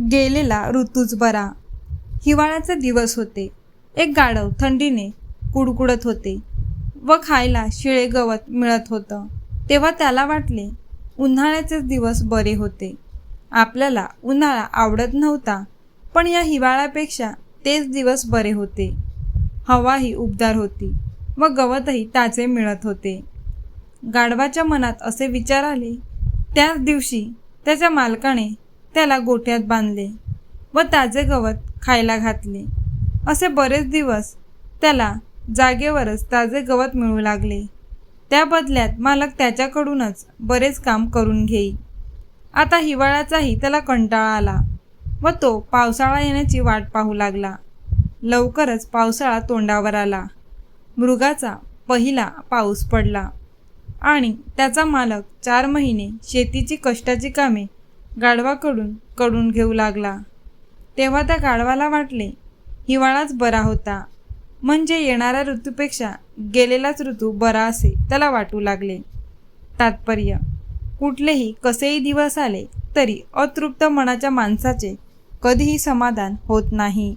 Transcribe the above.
गेलेला ऋतूच बरा. हिवाळ्याचे दिवस होते. एक गाढव थंडीने कुडकुडत होते. व खायला शिळे गवत मिळत होतं. तेव्हा त्याला वाटले उन्हाळ्याचेच दिवस बरे होते. आपल्याला उन्हाळा आवडत नव्हता पण या हिवाळ्यापेक्षा तेच दिवस बरे होते. हवाही उबदार होती व गवतही ताजे मिळत होते. गाढवाच्या मनात असे विचार आले त्याच दिवशी त्याच्या मालकाने त्याला गोठ्यात बांधले व ताजे गवत खायला घातले. असे बरेच दिवस त्याला जागेवरच ताजे गवत मिळू लागले. त्या बदल्यात मालक त्याच्याकडूनच बरेच काम करून घेई. आता हिवाळ्याचाही त्याला कंटाळा आला व तो पावसाळा येण्याची वाट पाहू लागला. लवकरच पावसाळा तोंडावर आला. मृगाचा पहिला पाऊस पडला आणि त्याचा मालक चार महिने शेतीची कष्टाची कामे गाढवाकडून कडून घेऊ लागला. तेव्हा त्या गाढवाला वाटले हिवाळाच बरा होता. म्हणजे येणाऱ्या ऋतूपेक्षा गेलेलाच ऋतू बरा असे त्याला वाटू लागले. तात्पर्य कुठलेही कसेही दिवस आले तरी अतृप्त मनाच्या माणसाचे कधीही समाधान होत नाही.